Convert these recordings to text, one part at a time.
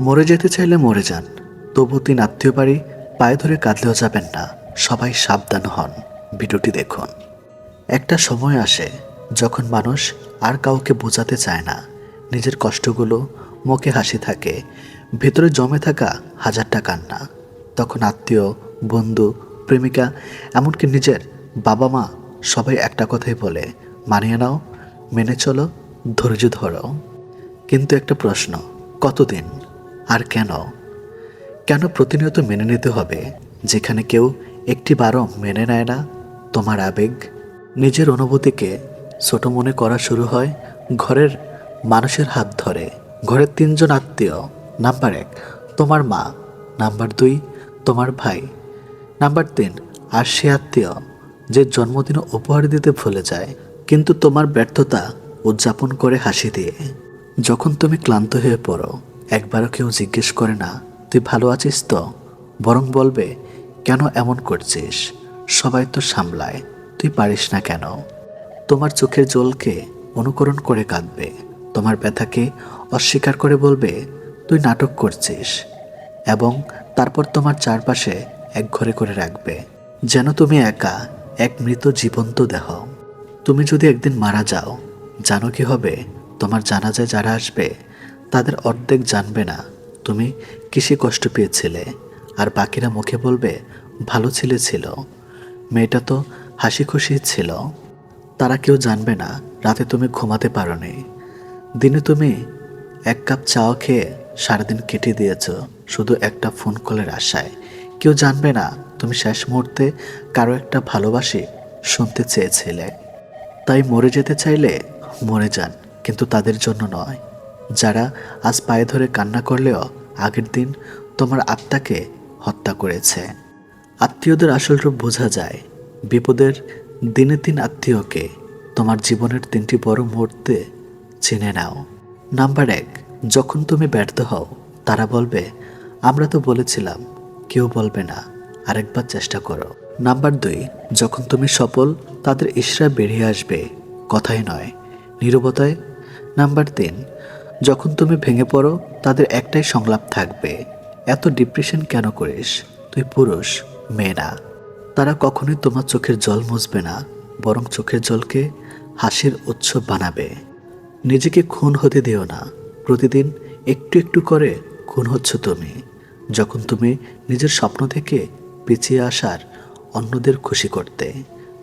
মরে যেতে চাইলে মরে যান, তবু তিন আত্মীয় বাড়ি পায়ে ধরে কাঁদলেও যাবেন না, সবাই সাবধান হন। ভিডিওটি দেখুন। একটা সময় আসে যখন মানুষ আর কাউকে বোঝাতে চায় না। নিজের কষ্টগুলো মুখে হাসি থাকে, ভেতরে জমে থাকা হাজারটা কান্না। তখন আত্মীয়, বন্ধু, প্রেমিকা, এমনকি নিজের বাবা মা সবাই একটা কথাই বলে, মানিয়ে নাও, মেনে চলো, ধৈর্য ধরো। কিন্তু একটা প্রশ্ন, কতদিন আর কেন? কেন প্রতিনিয়ত মেনে নিতে হবে যেখানে কেউ একটি বারও মেনে নেয় না? তোমার আবেগ নিজের অনুভূতিকে ছোট মনে করা শুরু হয় ঘরের মানুষের হাত ধরে। ঘরের তিনজন আত্মীয়, নাম্বার এক তোমার মা, নাম্বার দুই তোমার ভাই, নাম্বার তিন আর সে আত্মীয় যে জন্মদিন উপহার দিতে ভুলে যায়। কিন্তু তোমার ব্যর্থতা উদযাপন করে হাসি দিয়ে। যখন তুমি ক্লান্ত হয়ে পড়ো একবারও কেউ জিজ্ঞেস করে না, তুই ভালো আছিস তো? বরং বলবে, কেন এমন করছিস? সবাই তো সামলায়, তুই পারিস না কেন? তোমার চোখের জলকে অনুকরণ করে কাঁদবে, তোমার ব্যথাকে অস্বীকার করে বলবে, তুই নাটক করছিস, এবং তারপর তোমার চারপাশে এক ঘরে করে রাখবে, যেন তুমি একা এক মৃত জীবন্ত দেহ। তুমি যদি একদিন মারা যাও, জানো কি হবে? তোমার জানাজায় যারা আসবে তাদের অর্ধেক জানবে না তুমি কিসে কষ্ট পেয়েছিলে। আর বাকিরা মুখে বলবে, ভালো ছেলে ছিল। মেয়েটা তো হাসি খুশি ছিল। তারা কেউ জানবে না, রাতে তুমি ঘুমাতে পারোনি। দিনে তুমি এক কাপ চাও খেয়ে সারাদিন কেটে দিয়েছ, শুধু একটা ফোন কলের আশায়। কেউ জানবে না, তুমি শেষ মুহূর্তে কারও একটা ভালোবাসি শুনতে চেয়েছিলে। তাই মরে যেতে চাইলে মরে যান, কিন্তু তাদের জন্য নয়। যারা আজ পায়ে ধরে কান্না করলেও আগের দিন তোমার আত্মাকে হত্যা করেছে। আত্মীয়দের আসল রূপ বোঝা যায়। বিপদের দিনে তিন আত্মীয়কে তোমার জীবনের তিনটি বড় মুহূর্তে চিনে নাও। নাম্বার এক, যখন তুমি ব্যর্থ হও, তারা বলবে, আমরা তো বলেছিলাম, কেউ বলবে না, আরেকবার চেষ্টা করো। নাম্বার দুই, যখন তুমি সফল, তাদের ইশরা বেরিয়ে আসবে, কথাই নয়, নীরবতায়। নাম্বার তিন যখন তুমি ভেঙে পড়ো, তাদের একটাই সংলাপ থাকবে। এত ডিপ্রেশন কেন করিস? তুই পুরুষ, মেয়ে না। তারা কখনোই তোমার চোখের জল মুছবে না, বরং চোখের জলকে হাসির উৎসব বানাবে। নিজেকে খুন হতে দিও না। প্রতিদিন একটু একটু করে খুন হচ্ছ তুমি। যখন তুমি নিজের স্বপ্ন থেকে পিছিয়ে আসার অন্যদের খুশি করতে।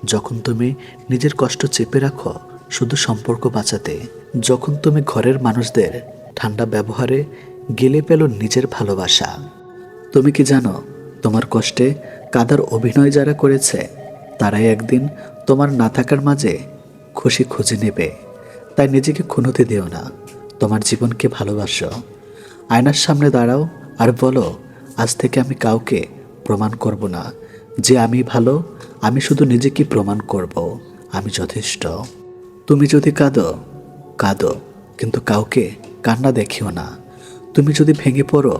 যখন তুমি নিজের কষ্ট চেপে রাখো শুধু সম্পর্ক বাঁচাতে, যখন তুমি ঘরের মানুষদের ঠান্ডা ব্যবহারে গেলে পেল নিজের ভালোবাসা। তুমি কি জানো, তোমার কষ্টে কাদার অভিনয় যারা করেছে, তারাই একদিন তোমার না থাকার মাঝে খুশি খুঁজে নেবে। তাই নিজেকে খুনোতে দিও না, তোমার জীবনকে ভালোবাসো। আয়নার সামনে দাঁড়াও আর বলো, আজ থেকে আমি কাউকে প্রমাণ করব না। যে আমি ভালো, আমি শুধু নিজেকে প্রমাণ করব। আমি যথেষ্ট। তুমি যদি কাঁদো কাঁদো, কিন্তু কাউকে কান্না দেখিও না। তুমি যদি ভেঙে পড়ো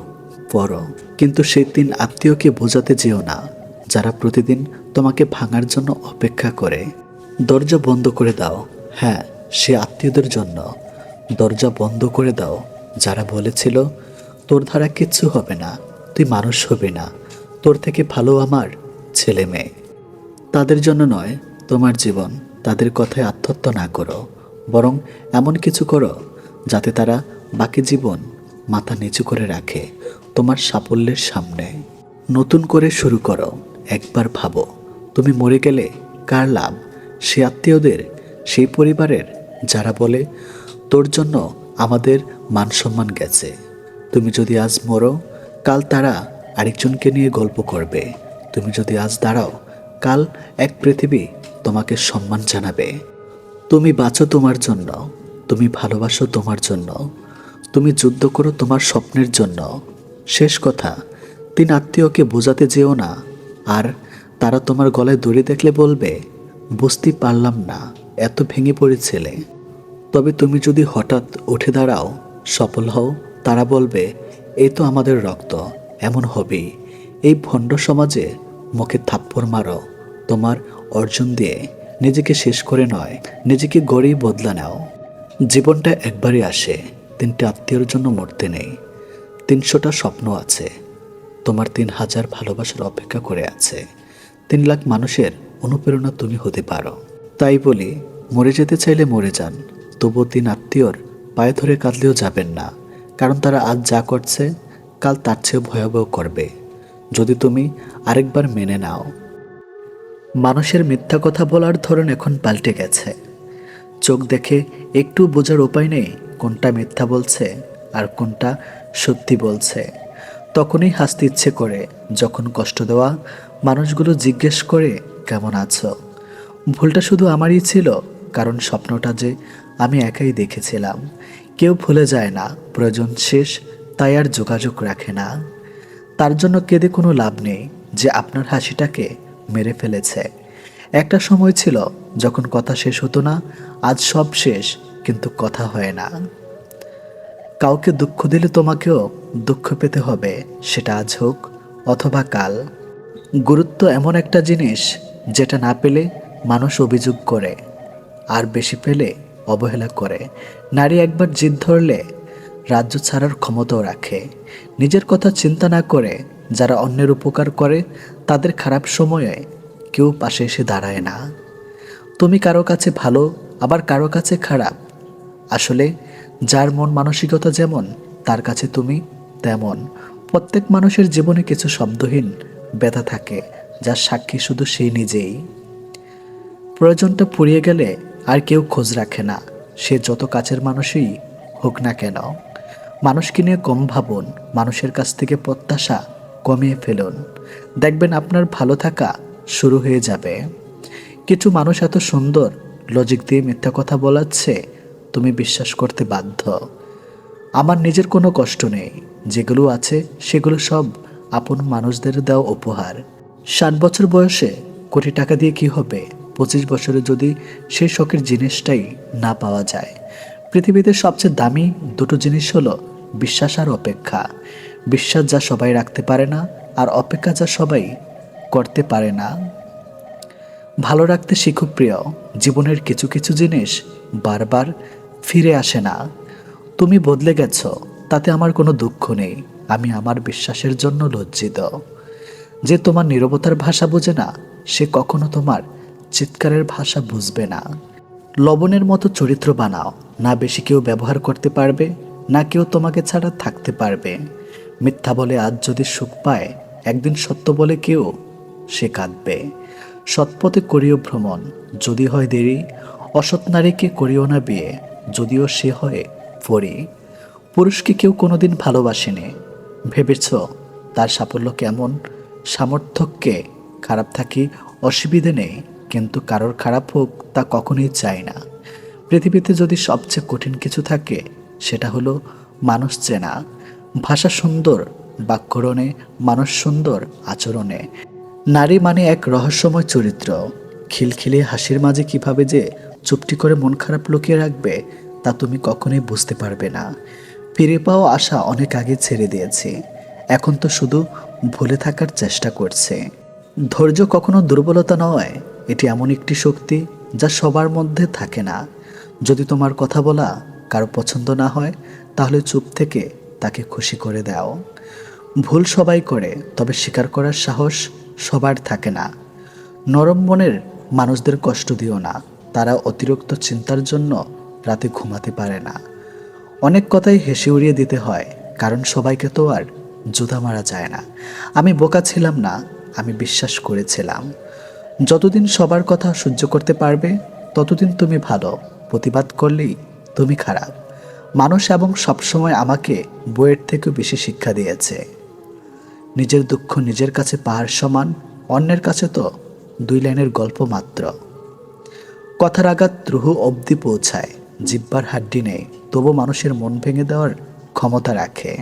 পড়ো, কিন্তু সেই তিন আত্মীয়কে বোঝাতে যেও না, যারা প্রতিদিন তোমাকে ভাঙার জন্য অপেক্ষা করে। দরজা বন্ধ করে দাও। হ্যাঁ সে আত্মীয়দের জন্য। দরজা বন্ধ করে দাও। যারা বলেছিল, তোর ধারা কিচ্ছু হবে না, তুই মানুষ হবে না, তোর থেকে ভালো আমার ছেলে মেয়ে। তাদের জন্য নয়, তোমার জীবন। তাদের কথায় আত্মহত্যা না করো, বরং এমন কিছু করো যাতে তারা বাকি জীবন মাথা নিচু করে রাখে তোমার সাফল্যের সামনে। নতুন করে শুরু করো, একবার ভাবো, তুমি মরে গেলে কার লাভ? সে আত্মীয়দের সেই পরিবারের, যারা বলে, তোর জন্য আমাদের মান সম্মান গেছে। তুমি যদি আজ মরো, কাল তারা আরেকজনকে নিয়ে গল্প করবে। তুমি যদি আজ দাঁড়াও, কাল এক পৃথিবী তোমাকে সম্মান জানাবে। তুমি বাঁচো তোমার জন্য, তুমি ভালোবাসো তোমার জন্য, তুমি যুদ্ধ করো তোমার স্বপ্নের জন্য। শেষ কথা, তিন আত্মীয়কে বোঝাতে যেও না, আর তারা তোমার গলায় দড়ি দেখলে বলবে, বুঝতে পারলাম না, এত ভেঙে পড়েছিলে। তবে তুমি যদি হঠাৎ উঠে দাঁড়াও, সফল হও, তারা বলবে এই তো আমাদের রক্ত, এমন হবেই। এই ভণ্ড সমাজে মুখে থাপ্পড় মারো, তোমার অর্জন দিয়ে নিজেকে শেষ করে নয়, নিজেকে গড়েই বদলা নাও। জীবনটা একবারই আসে, তিনটে আত্মীয়র জন্য মরতে নেই। তিনশোটা স্বপ্ন আছে, তোমার তিন হাজার ভালোবাসার অপেক্ষা করে আছে। তিন লাখ মানুষের অনুপ্রেরণা তুমি হতে পারো। তাই বলি, মরে যেতে চাইলে মরে যান, তবুও তিন আত্মীয়র পায়ে ধরে কাঁদলেও যাবেন না, কারণ তারা আজ যা করছে, কাল তার চেয়েও ভয়াবহ করবে। যদি তুমি আরেকবার মেনে নাও মানুষের মিথ্যা কথা বলার ধরন এখন পাল্টে গেছে। চোখ দেখে একটু বোঝার উপায় নেই কোনটা মিথ্যা বলছে আর কোনটা সত্যি বলছে। তখনই হাসতে ইচ্ছে করে, যখন কষ্ট দেওয়া মানুষগুলো জিজ্ঞেস করে, কেমন আছো? ভুলটা শুধু আমারই ছিল, কারণ স্বপ্নটা যে আমি একাই দেখেছিলাম। কেউ ভুলে যায় না, প্রয়োজন শেষ, তাই আর যোগাযোগ রাখে না। তার জন্য কেঁদে কোনো লাভ নেই যে আপনার হাসিটাকে মেরে ফেলেছে। একটা সময় ছিল যখন কথা শেষ হতো না, আজ সব শেষ, কিন্তু কথা হয় না। কাউকে দুঃখ দিলে তোমাকেও দুঃখ পেতে হবে, সেটা আজ হোক অথবা কাল। গুরুত্ব এমন একটা জিনিস যেটা না পেলে মানুষ অভিযোগ করে, আর বেশি পেলে অবহেলা করে। নারী একবার জিদ ধরলে রাজ্য ছাড়ার ক্ষমতাও রাখে। নিজের কথা চিন্তা না করে যারা অন্যের উপকার করে, তাদের খারাপ সময়ে কেউ পাশে এসে দাঁড়ায় না। তুমি কারও কাছে ভালো, আবার কারও কাছে খারাপ। আসলে যার মন মানসিকতা যেমন, তার কাছে তুমি তেমন। প্রত্যেক মানুষের জীবনে কিছু শব্দহীন ব্যথা থাকে, যার সাক্ষী শুধু সেই নিজেই। প্রয়োজনটা পুড়িয়ে গেলে আর কেউ খোঁজ রাখে না। সে যত কাছের মানুষই হোক না কেন। মানুষকে নিয়ে কম ভাবুন, মানুষের কাছ থেকে প্রত্যাশা কমিয়ে ফেলুন। দেখবেন আপনার ভালো থাকা শুরু হয়ে যাবে। কিছু মানুষ এত সুন্দর লজিক দিয়ে মিথ্যা কথা বলাচ্ছে, তুমি বিশ্বাস করতে বাধ্য। আমার নিজের কোনো কষ্ট নেই, যেগুলো আছে সেগুলো সব আপন মানুষদের দেওয়া উপহার। ষাট বছর বয়সে কোটি টাকা দিয়ে কি হবে? পঁচিশ বছরে যদি সেই শখের জিনিসটাই না পাওয়া যায়। পৃথিবীতে সবচেয়ে দামি দুটো জিনিস হলো বিশ্বাস আর অপেক্ষা। বিশ্বাস যা সবাই রাখতে পারে না আর অপেক্ষা যা সবাই করতে পারে না। ভালো রাখতে শিখো প্রিয়, জীবনের কিছু কিছু জিনিস বারবার ফিরে আসে না। তুমি বদলে গেছো, তাতে আমার কোনো দুঃখ নেই, আমি আমার বিশ্বাসের জন্য লজ্জিত। যে তোমার নীরবতার ভাষা বোঝে না, সে কখনো তোমার চিৎকারের ভাষা বুঝবে না। লবণের মতো চরিত্র বানাও, না বেশি কেউ ব্যবহার করতে পারবে না কেউ তোমাকে ছাড়া থাকতে পারবে। মিথ্যা বলে আজ যদি সুখ পায়, একদিন সত্য বলে কেউ সে কাঁদবে। সৎপথে করিও ভ্রমণ, যদি হয় দেরি। অসৎ নারীকে করিও না বিয়ে, যদিও সে হয় পরি পুরুষকে কেউ কোনোদিন ভালোবাসেনি। ভেবেছ তার সাফল্য কেমন? সামর্থ্যকে খারাপ থাকি অসুবিধে নেই, কিন্তু কারোর খারাপ হোক তা কখনোই চায় না। পৃথিবীতে যদি সবচেয়ে কঠিন কিছু থাকে সেটা হলো মানুষ চেনা। ভাষা সুন্দর, বাক্যরণে মানুষ সুন্দর আচরণে। নারী মানে এক রহস্যময় চরিত্র। খিলখিলে হাসির মাঝে কীভাবে যে চুপটি করে মন খারাপ লুকিয়ে রাখবে, তা তুমি কখনোই বুঝতে পারবে না। ফিরে পাওয়া আশা অনেক আগে ছেড়ে দিয়েছি। এখন তো শুধু ভুলে থাকার চেষ্টা করছে। ধৈর্য কখনো দুর্বলতা নয়, এটি এমন একটি শক্তি যা সবার মধ্যে থাকে না। যদি তোমার কথা বলা কারও পছন্দ না হয়, তাহলে চুপ থেকে তাকে খুশি করে দাও। ভুল সবাই করে, তবে স্বীকার করার সাহস সবার থাকে না। নরম মনের মানুষদের কষ্ট দিও না, তারা অতিরিক্ত চিন্তার জন্য রাতে ঘুমাতে পারে না। অনেক কথাই হেসে উড়িয়ে দিতে হয়, কারণ সবাইকে তো আর জুতা মারা যায় না। আমি বোকা ছিলাম না, আমি বিশ্বাস করেছিলাম। যতদিন সবার কথা সহ্য করতে পারবে, ততদিন তুমি ভালো, প্রতিবাদ করলেই তুমি খারাপ। মানুষ এবং সবসময় আমাকে বইয়ের থেকেও বেশি শিক্ষা দিয়েছে। নিজের দুঃখ নিজের কাছে পাহাড় সমান, অন্যের কাছে তো দুই লাইনের গল্প মাত্র। কথার আঘাত রুহু অবধি পৌঁছায়, জিব্বার হাড্ডি নেই, তবু মানুষের মন ভেঙে দেওয়ার ক্ষমতা রাখে।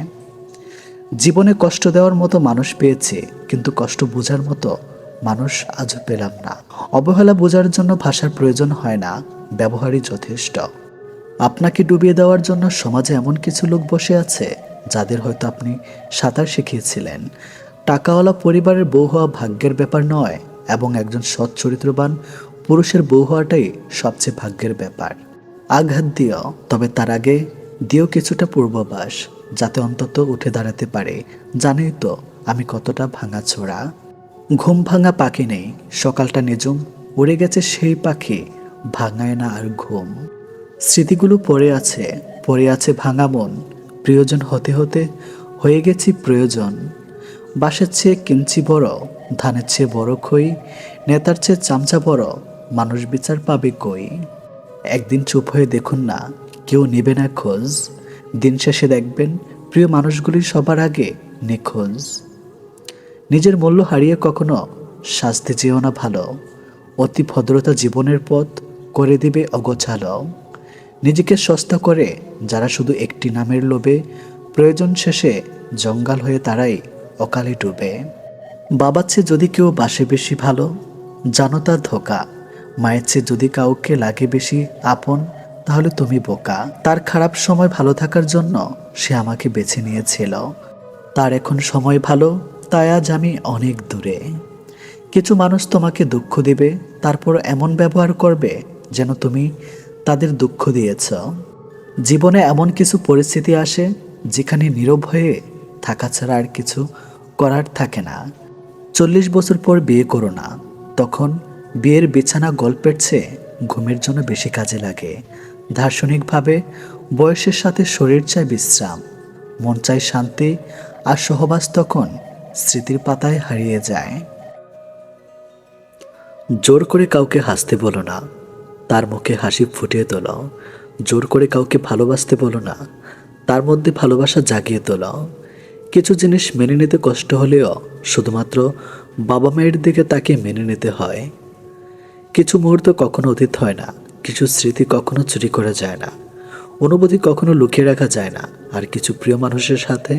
জীবনে কষ্ট দেওয়ার মতো মানুষ পেয়েছে, কিন্তু কষ্ট বোঝার মতো মানুষ আজও পেলাম না। অবহেলা বোঝার জন্য ভাষার প্রয়োজন হয় না, ব্যবহারই যথেষ্ট। আপনাকে ডুবিয়ে দেওয়ার জন্য সমাজে এমন কিছু লোক বসে আছে, যাদের হয়তো আপনি সাঁতার শিখিয়েছিলেন। টাকাওয়ালা পরিবারের বউ হওয়া ভাগ্যের ব্যাপার নয়, এবং একজন সৎ চরিত্রবান পুরুষের বউ হওয়াটাই সবচেয়ে ভাগ্যের ব্যাপার। আঘাত দিও, তবে তার আগে দিও কিছুটা পূর্বাভাস, যাতে অন্তত উঠে দাঁড়াতে পারে। জানেই তো, আমি কতটা ভাঙা ছোড়া ঘুম ভাঙা পাখি নেই, সকালটা নিজুম উড়ে গেছে সেই পাখি, ভাঙায় না আর ঘুম। স্মৃতিগুলো পড়ে আছে পড়ে আছে ভাঙা মন। প্রিয়জন হতে হতে হয়ে গেছি প্রয়োজন। বাসের চেয়ে কিঞ্চি বড়, ধানের চেয়ে বড় খই, নেতার চেয়ে চামচা বড়, মানুষ বিচার পাবে কই? একদিন চুপ হয়ে দেখুন না, কেউ নেবে না খোঁজ। দিন শেষে দেখবেন প্রিয় মানুষগুলি সবার আগে নিখোঁজ। নিজের মূল্য হারিয়ে কখনো শাস্তি চেয়েও না ভালো। অতি ভদ্রতা জীবনের পথ করে দিবে অগোছালো। নিজেকে সস্তা করে, যারা শুধু একটি নামের লোভে, প্রয়োজন শেষে জঙ্গাল হয়ে তারাই অকালে ডুবে। বাবার চেয়ে যদি কেউ বাসে বেশি ভালো, জানো তার ধোকা। মায়ের চেয়ে যদি কাউকে লাগে বেশি আপন, তাহলে তুমি বোকা। তার খারাপ সময় ভালো থাকার জন্য সে আমাকে বেছে নিয়েছিল। তার এখন সময় ভালো, তাই আজ আমি অনেক দূরে। কিছু মানুষ তোমাকে দুঃখ দিবে, তারপর এমন ব্যবহার করবে যেন তুমি তাদের দুঃখ দিয়েছ। জীবনে এমন কিছু পরিস্থিতি আসে যেখানে নীরব হয়ে থাকা ছাড়া আর কিছু করার থাকে না। চল্লিশ বছর পর বিয়ে করো না। তখন বিয়ের বিছানা গল্পের চেয়ে ঘুমের জন্য বেশি কাজে লাগে। দার্শনিকভাবে বয়সের সাথে শরীর চায় বিশ্রাম, মন চায় শান্তি আর সহবাস তখন স্মৃতির পাতায় হারিয়ে যায়। জোর করে কাউকে হাসতে বলো না। তার মুখে হাসি ফুটিয়ে তোলো। জোর করে কাউকে ভালোবাসতে বলো না। তার মধ্যে ভালোবাসা জাগিয়ে তোলো। কিছু জিনিস মেনে নিতে কষ্ট হলেও শুধুমাত্র বাবা মায়ের দিকে তাকে মেনে নিতে হয়। কিছু মুহূর্ত কখনো অতীত হয় না, কিছু স্মৃতি কখনো চুরি করা যায় না। অনুভূতি কখনো লুকিয়ে রাখা যায় না, আর কিছু প্রিয় মানুষের সাথে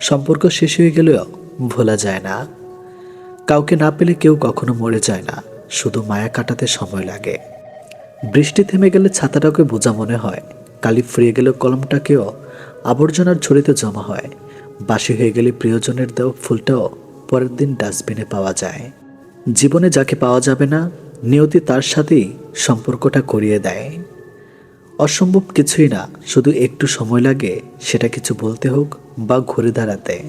সম্পর্ক শেষ হয়ে গেলেও ভোলা যায় না। কাউকে না পেলে কেউ কখনো মরে যায় না, শুধু মায়া কাটাতে সময় লাগে। বৃষ্টি থেমে গেলে ছাতাটাকে বোঝা মনে হয়। কালি ফুরিয়ে গেলে কলমটাকেও আবর্জনার ঝুড়িতে জমা হয়। বাসি হয়ে গেলে প্রিয়জনের দেওয়া ফুলটাও পরের দিন ডাস্টবিনে পাওয়া যায়। জীবনে যাকে পাওয়া যাবে না, নিয়তি তার সাথেই সম্পর্কটা করিয়ে দেয়। অসম্ভব কিছুই না, শুধু একটু সময় লাগে, সেটা কিছু বলতে হোক বা ঘুরে দাঁড়াতে।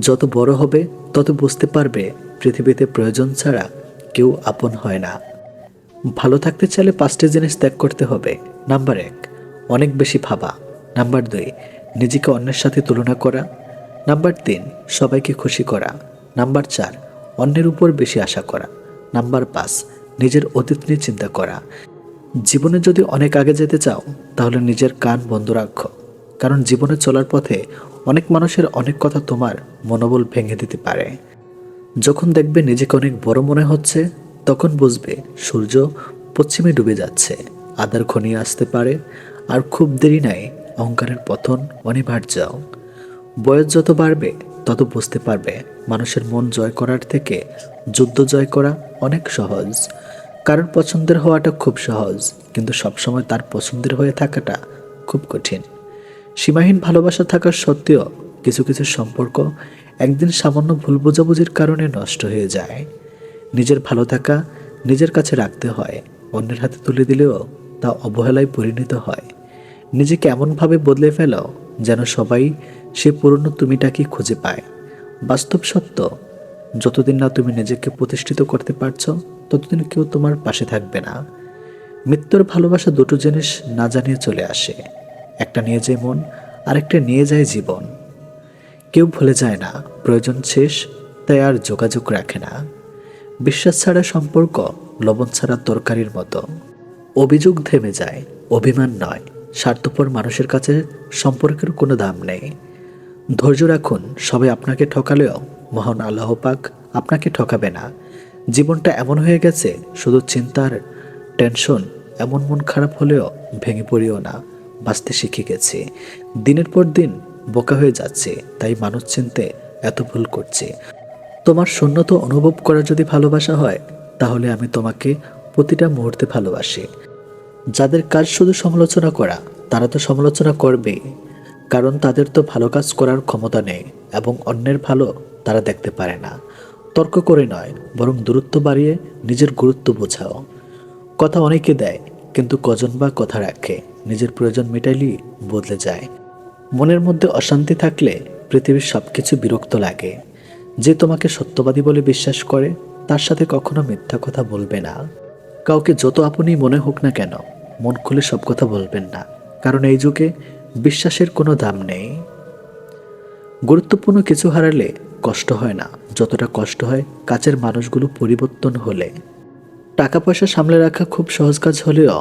যত বড় হবে, তত বুঝতে পারবে পৃথিবীতে প্রয়োজন ছাড়া কেউ আপন হয় না। ভালো থাকতে চাইলে পাঁচটা জিনিস ত্যাগ করতে হবে। নাম্বার এক, অনেক বেশি ভাবা। নাম্বার দুই, নিজেকে অন্যের সাথে তুলনা করা। নাম্বার তিন, সবাইকে খুশি করা। নাম্বার চার, অন্যের উপর বেশি আশা করা। নাম্বার পাঁচ, নিজের অতীত নিয়ে চিন্তা করা। জীবনে যদি অনেক আগে যেতে চাও, তাহলে নিজের কান বন্ধ রাখো। কারণ জীবনে চলার পথে অনেক মানুষের অনেক কথা তোমার মনোবল ভেঙে দিতে পারে। যখন দেখবে নিজেকে অনেক বড় মনে হচ্ছে তখন বুঝবে সূর্য পশ্চিমে ডুবে যাচ্ছে। আদার ঘনিয়ে আসতে পারে, আর খুব দেরি নাই অহংকারের পতন অনিবার্য। বয়স যত বাড়বে, তত বুঝতে পারবে মানুষের মন জয় করার থেকে যুদ্ধ জয় করা অনেক সহজ। কারণ পছন্দের হওয়াটা খুব সহজ, কিন্তু সবসময় তার পছন্দের হয়ে থাকাটা খুব কঠিন। সীমাহীন ভালোবাসা থাকার সত্ত্বেও কিছু কিছু সম্পর্ক একদিন সামান্য ভুল বোঝাবুঝির কারণে নষ্ট হয়ে যায়। নিজের ভালো থাকা, নিজের কাছে রাখতে হয়। অন্যের হাতে তুলে দিলেও তা অবহেলায় পরিণত হয়। নিজেকে এমনভাবে বদলে ফেলো যেন সবাই সে পুরনো তুমিটাকে খুঁজে পায়। বাস্তব সত্য, যতদিন না তুমি নিজেকে প্রতিষ্ঠিত করতে পারছ, ততদিন কেউ তোমার পাশে থাকবে না। মৃত্যুর ভালোবাসা দুটো জিনিস না জানিয়ে চলে আসে। একটা নিয়ে যায় মন, আরেকটা নিয়ে যায় জীবন। কেউ ভুলে যায় না, প্রয়োজন শেষ, তাই আর যোগাযোগ রাখে না। বিশ্বাস ছাড়া সম্পর্ক, লবণ ছাড়া তরকারির মতো। অভিযোগ থেমে যায়, অভিমান নয়, স্বার্থপর মানুষের কাছে সম্পর্কের কোনো দাম নেই। ধৈর্য রাখুন সবাই আপনাকে ঠকালেও, মহান আল্লাহ পাক আপনাকে ঠকাবে না। জীবনটা এমন হয়ে গেছে, শুধু চিন্তার টেনশন, এমন মন খারাপ হলেও ভেঙে পড়িও না, বাঁচতে শিখে গেছি। দিনের পর দিন বোকা হয়ে যাচ্ছে, তাই মানুষ চিনতে এত ভুল করছে। তোমার শূন্যতা অনুভব করা যদি ভালোবাসা হয়, তাহলে আমি তোমাকে প্রতিটা মুহূর্তে ভালোবাসি। যাদের কাজ শুধু সমালোচনা করা, তারা তো সমালোচনা করবেই কারণ তাদের তো ভালো কাজ করার ক্ষমতা নেই এবং অন্যের ভালো তারা দেখতে পারে না। তর্ক করে নয়, বরং দূরত্ব বাড়িয়ে নিজের গুরুত্ব বোঝাও। কথা অনেকে দেয়, কিন্তু কজন বা কথা রাখে, নিজের প্রয়োজন মেটাইলেই বদলে যায়। মনের মধ্যে অশান্তি থাকলে পৃথিবীর সব কিছু বিরক্ত লাগে। যে তোমাকে সত্যবাদী বলে বিশ্বাস করে, তার সাথে কখনো মিথ্যা কথা বলবে না। কাউকে যত আপনি মনে হোক না কেন, মন খুলে সব কথা বলবেন না, কারণ এই যুগে বিশ্বাসের কোনো দাম নেই। গুরুত্বপূর্ণ কিছু হারালে কষ্ট হয় না, যতটা কষ্ট হয় কাছের মানুষগুলো পরিবর্তন হলে। টাকা পয়সা সামলে রাখা খুব সহজ কাজ হলেও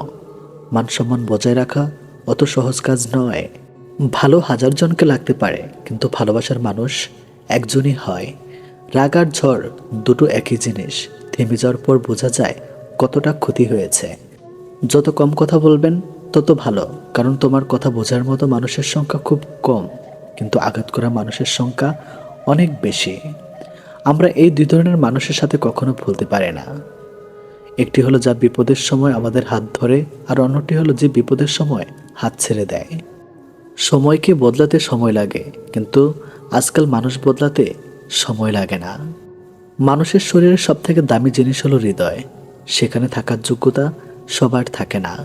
মান সম্মান বজায় রাখা অত সহজ কাজ নয়। ভালো হাজার জনকে লাগতে পারে, কিন্তু ভালোবাসার মানুষ একজনই হয়। রাগ আর ঝড় দুটো একই জিনিস। থেমে যাওয়ার পর বোঝা যায় কতটা ক্ষতি হয়েছে। যত কম কথা বলবেন, তত ভালো, কারণ তোমার কথা বোঝার মতো মানুষের সংখ্যা খুব কম, কিন্তু আঘাত করা মানুষের সংখ্যা অনেক বেশি। আমরা এই দুই ধরনের মানুষের সাথে কখনো ভুলতে পারি না। একটি হলো যা বিপদের সময় আমাদের হাত ধরে, আর অন্যটি হলো যে বিপদের সময় হাত ছেড়ে দেয়। সময়কে বদলাতে সময় লাগে, কিন্তু আজকাল মানুষ বদলাতে সময় লাগে না। মানুষের শরীরের সব থেকে দামি জিনিস হলো হৃদয়। সেখানে থাকার যোগ্যতা সবার থাকে না।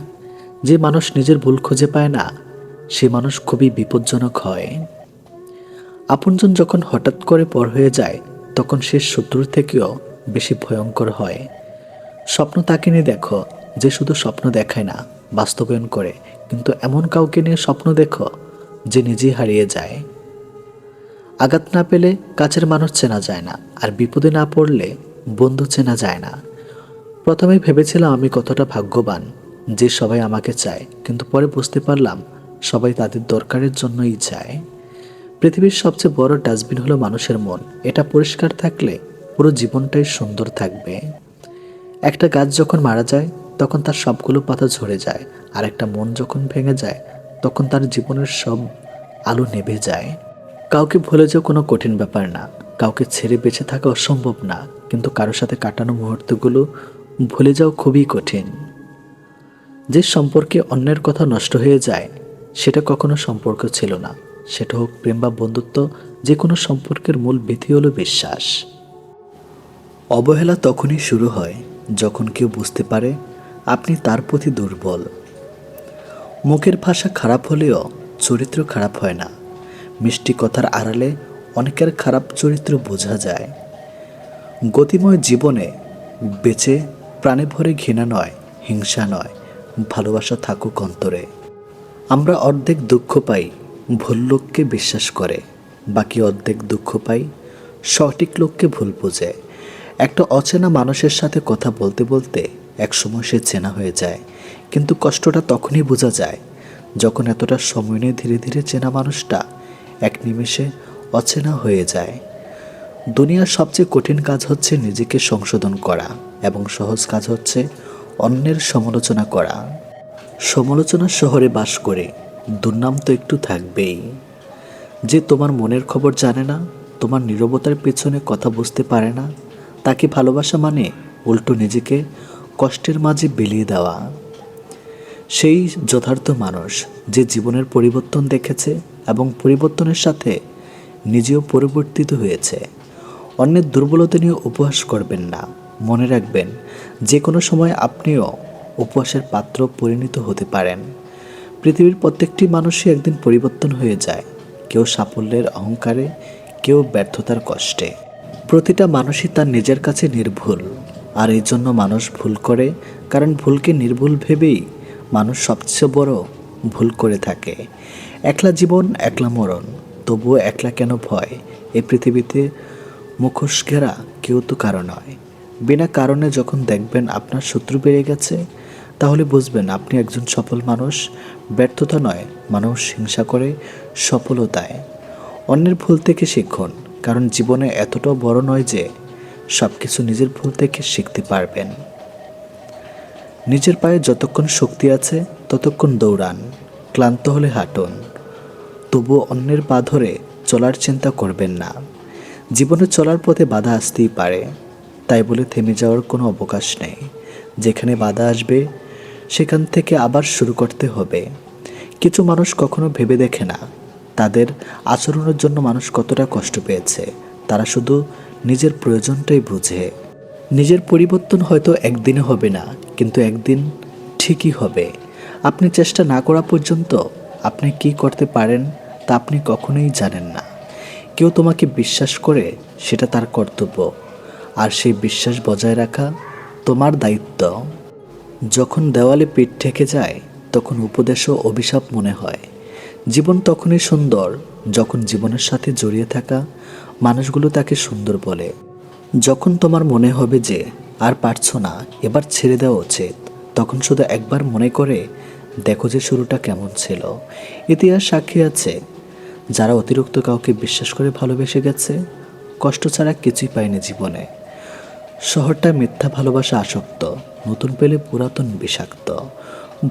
যে মানুষ নিজের ভুল খুঁজে পায় না, সে মানুষ খুবই বিপজ্জনক হয়। আপনজন যখন হঠাৎ করে পর হয়ে যায়, তখন সে শত্রুর থেকেও বেশি ভয়ঙ্কর হয়। স্বপ্ন তাকে নিয়ে দেখো, যে শুধু স্বপ্ন দেখায় না, বাস্তবায়ন করে। কিন্তু এমন কাউকে নিয়ে স্বপ্ন দেখো, যে নিজেই হারিয়ে যায়। আঘাত না পেলে কাছের মানুষ চেনা যায় না, আর বিপদে না পড়লে বন্ধু চেনা যায় না। প্রথমে ভেবেছিলাম আমি কতটা ভাগ্যবান যে সবাই আমাকে চায়, কিন্তু পরে বুঝতে পারলাম সবাই তাদের দরকারের জন্যই চায়। পৃথিবীর সবচেয়ে বড় ডাস্টবিন হলো মানুষের মন। এটা পরিষ্কার থাকলে পুরো জীবনটাই সুন্দর থাকবে। একটা গাছ যখন মারা যায়, তখন তার সবগুলো পাতা ঝরে যায়, আর একটা মন যখন ভেঙে যায়, তখন তার জীবনের সব আলো নেভে যায়। কাউকে ভুলে যাও কোনো কঠিন ব্যাপার না। কাউকে ছেড়ে বেঁচে থাকা অসম্ভব না, কিন্তু কারোর সাথে কাটানো মুহূর্তগুলো ভুলে যাওয়া খুবই কঠিন। যে সম্পর্কে অন্যের কথা নষ্ট হয়ে যায়, সেটা কখনো সম্পর্ক ছিল না। সেটা হোক প্রেম বা বন্ধুত্ব, যে কোনো সম্পর্কের মূল ভিত্তি হলো বিশ্বাস। অবহেলা তখনই শুরু হয় যখন কেউ বুঝতে পারে আপনি তার প্রতি দুর্বল। মুখের ভাষা খারাপ হলেও চরিত্র খারাপ হয় না। মিষ্টি কথার আড়ালে অনেকের খারাপ চরিত্র বোঝা যায়। গতিময় জীবনে বেঁচে প্রাণে ভরে ঘৃণা নয়, হিংসা নয়, ভালোবাসা থাকুক অন্তরে। আমরা অর্ধেক দুঃখ পাই, ভুল লোককে বিশ্বাস করে। বাকি অর্ধেক দুঃখ পাই, সঠিক লোককে ভুল বোঝে। একটা অচেনা মানুষের সাথে কথা বলতে বলতে একসময় সে চেনা হয়ে যায়, কিন্তু কষ্টটা তখনই বোঝা যায়, যখন এতটা সময় নিয়ে ধীরে ধীরে চেনা মানুষটা এক নিমেষে অচেনা হয়ে যায়। দুনিয়ার সবচেয়ে কঠিন কাজ হচ্ছে নিজেকে সংশোধন করা এবং সহজ কাজ হচ্ছে অন্যের সমালোচনা করা। সমালোচনার শহরে বাস করে দুর্নাম তো একটু থাকবেই। যে তোমার মনের খবর জানে না, তোমার নীরবতার পেছনে কথা বুঝতে পারে না, তাকে ভালোবাসা মানে উল্টো নিজেকে কষ্টের মাঝে বিলিয়ে দেওয়া। সেই যথার্থ মানুষ যে জীবনের পরিবর্তন দেখেছে এবং পরিবর্তনের সাথে নিজেও পরিবর্তিত হয়েছে। অন্যের দুর্বলতা নিয়ে উপহাস করবেন না। মনে রাখবেন, যে কোনো সময় আপনিও উপহাসের পাত্র পরিণত হতে পারেন। পৃথিবীর প্রত্যেকটি মানুষই একদিন পরিবর্তন হয়ে যায়। কেউ সাফল্যের অহংকারে, কেউ ব্যর্থতার কষ্টে। প্রতিটা মানুষই তার নিজের কাছে নির্ভুল। আর এই জন্য মানুষ ভুল করে, কারণ ভুলকে নির্ভুল ভেবেই মানুষ সবচেয়ে বড় ভুল করে থাকে। একলা জীবন, একলা মরণ। তবুও একলা কেন ভয়? এই পৃথিবীতে মুখোশ ঘেরা কেউ তো কারও নয়। বিনা কারণে যখন দেখবেন আপনার শত্রু বেড়ে গেছে, তাহলে বুঝবেন আপনি একজন সফল মানুষ। ব্যর্থতা নয়, মানুষ হিংসা করে সফলতায়। অন্যের ভুল থেকে শিখুন, কারণ জীবনে এতটাও বড় নয় যে সব কিছু নিজের ভুল থেকে শিখতে পারবেন। নিজের পায়ে যতক্ষণ শক্তি আছে, ততক্ষণ দৌড়ান, ক্লান্ত হলে হাঁটুন। তবুও অন্যের পা ধরে চলার চিন্তা করবেন না। জীবনে চলার পথে বাধা আসতেই পারে। তাই বলে থেমে যাওয়ার কোনো অবকাশ নেই। যেখানে বাধা আসবে, সেখান থেকে আবার শুরু করতে হবে। কিছু মানুষ কখনো ভেবে দেখে না। তাদের আচরণের জন্য মানুষ কতটা কষ্ট পেয়েছে, তারা শুধু নিজের প্রয়োজনটাই বুঝে। নিজের পরিবর্তন হয়তো একদিনে হবে না কিন্তু একদিন ঠিকই হবে। আপনি চেষ্টা না করা পর্যন্ত আপনি কি করতে পারেন তা আপনি কখনোই জানেন না। কেউ তোমাকে বিশ্বাস করে সেটা তার কর্তব্য। আর সেই বিশ্বাস বজায় রাখা তোমার দায়িত্ব। যখন দেওয়ালে পিঠ ঠেকে যায়, তখন উপদেশও অভিশাপ মনে হয়। জীবন তখনই সুন্দর যখন জীবনের সাথে জড়িয়ে থাকা মানুষগুলো তাকে সুন্দর বলে। যখন তোমার মনে হবে যে আর পারছ না, এবার ছেড়ে দেওয়া উচিত। তখন শুধু একবার মনে করে দেখো যে শুরুটা কেমন ছিল। ইতিহাস সাক্ষী আছে, যারা অতিরিক্ত কাউকে বিশ্বাস করে ভালোবেসে গেছে, কষ্ট ছাড়া কিছুই পায়নি জীবনে। শহরটা মিথ্যা ভালোবাসা আসক্ত, নতুন পেলে পুরাতন বিষাক্ত।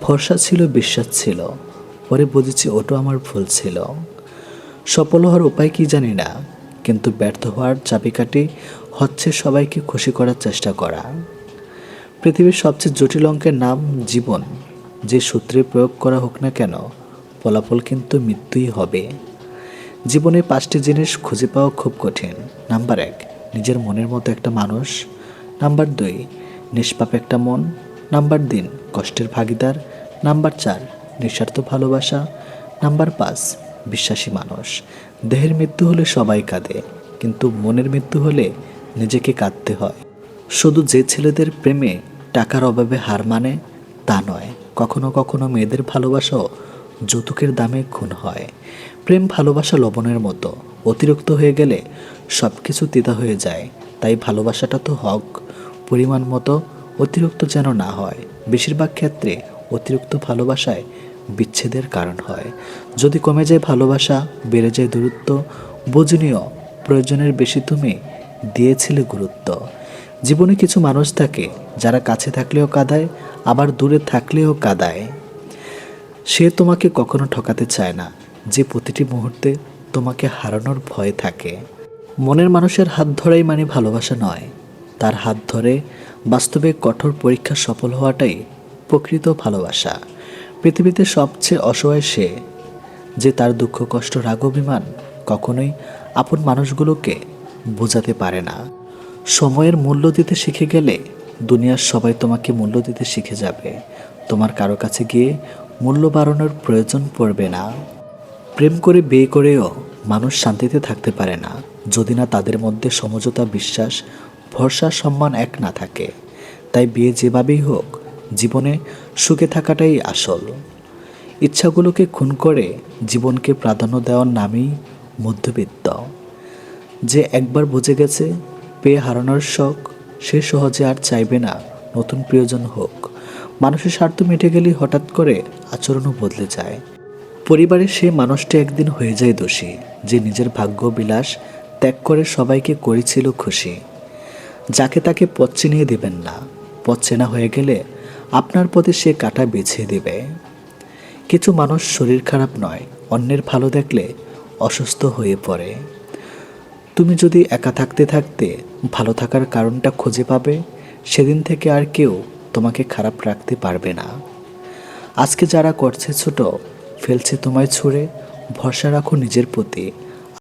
ভরসা ছিল, বিশ্বাস ছিল, পরে বুঝেছি ওটা আমার ভুল ছিল। সফল হওয়ার উপায় কি জানি না, কিন্তু ব্যর্থ হওয়ার চাবিকাঠি হচ্ছে সবাইকে খুশি করার চেষ্টা করা। পৃথিবীর সবচেয়ে জটিল অঙ্কের নাম জীবন। যে সূত্রে প্রয়োগ করা হোক না কেন, ফলাফল কিন্তু মৃত্যুই হবে। জীবনে পাঁচটি জিনিস খুঁজে পাওয়া খুব কঠিন। নাম্বার এক, নিজের মনের মতো একটা মানুষ। নাম্বার দুই, নিষ্পাপ একটা মন। নাম্বার তিন, কষ্টের ভাগিদার। নাম্বার চার, নিঃস্বার্থ ভালোবাসা। নাম্বার পাঁচ, বিশ্বাসী মানুষ। দেহের মৃত্যু হলে সবাই কাঁদে, কিন্তু মনের মৃত্যু হলে নিজেকে কাঁদতে হয়। শুধু যে ছেলেদের প্রেমে টাকার অভাবে হার মানে তা নয়, কখনো কখনো মেয়েদের ভালোবাসাও যৌতুকের দামে খুন হয়। প্রেম ভালোবাসা লবণের মতো, অতিরিক্ত হয়ে গেলে সব কিছু তিতা হয়ে যায়। তাই ভালোবাসাটা তো হক, পরিমাণ মতো অতিরিক্ত যেন না হয়, বেশিরভাগ ক্ষেত্রে অতিরিক্ত ভালোবাসায় বিচ্ছেদের কারণ হয়। যদি কমে যায় ভালোবাসা, বেড়ে যায় দূরত্ব বোঝনীয় প্রয়োজনের বেশি তুমি দিয়েছিলে গুরুত্ব। জীবনে কিছু মানুষ থাকে যারা কাছে থাকলেও কাঁদায়, আবার দূরে থাকলেও কাঁদায়। সে তোমাকে কখনো ঠকাতে চায় না। যে প্রতিটি মুহূর্তে তোমাকে হারানোর ভয় থাকে। মনের মানুষের হাত ধরাই মানে ভালোবাসা নয়। তার হাত ধরে বাস্তবে কঠোর পরীক্ষা সফল হওয়াটাই প্রকৃত ভালোবাসা। পৃথিবীতে সবচেয়ে অসহায় সে, যে তার দুঃখ, কষ্ট, রাগ, অভিমান কখনোই আপন মানুষগুলোকে বোঝাতে পারে না। সময়ের মূল্য দিতে শিখে গেলে দুনিয়ার সবাই তোমাকে মূল্য দিতে শিখে যাবে। তোমার কারও কাছে গিয়ে মূল্য বাড়ানোর প্রয়োজন পড়বে না। প্রেম করে বিয়ে করেও মানুষ শান্তিতে থাকতে পারে না, যদি না তাদের মধ্যে সমঝোতা বিশ্বাস, ভরসা, সম্মান এক না থাকে। তাই বিয়ে যেভাবেই হোক, জীবনে সুখে থাকাটাই আসল। ইচ্ছাগুলোকে খুন করে জীবনকে প্রাধান্য দেওয়ার নামেই মধ্যবিত্ত। যে একবার বুঝে গেছে, পেয়ে হারানোর শখ সে সহজে আর চাইবে না, নতুন প্রিয়জন হোক। মানুষের স্বার্থ মিটে গেলেই হঠাৎ করে আচরণও বদলে যায়। পরিবারের সে মানুষটি একদিন হয়ে যায় দোষী, যে নিজের ভাগ্য বিলাস ত্যাগ করে সবাইকে করেছিল খুশি। যাকে তাকে পথ চিনিয়ে দেবেন না, পথ চেনা হয়ে গেলে আপনার পথে সে কাটা বেছে দেবে। কিছু মানুষ শরীর খারাপ নয়, অন্যের ভালো দেখলে অসুস্থ হয়ে পড়ে। তুমি যদি একা থাকতে থাকতে ভালো থাকার কারণটা খুঁজে পাবে, সেদিন থেকে আর কেউ তোমাকে খারাপ রাখতে পারবে না। আজকে যারা করছে ছোট, ফেলছে তোমায় ছুঁড়ে, ভরসা রাখো নিজের প্রতি।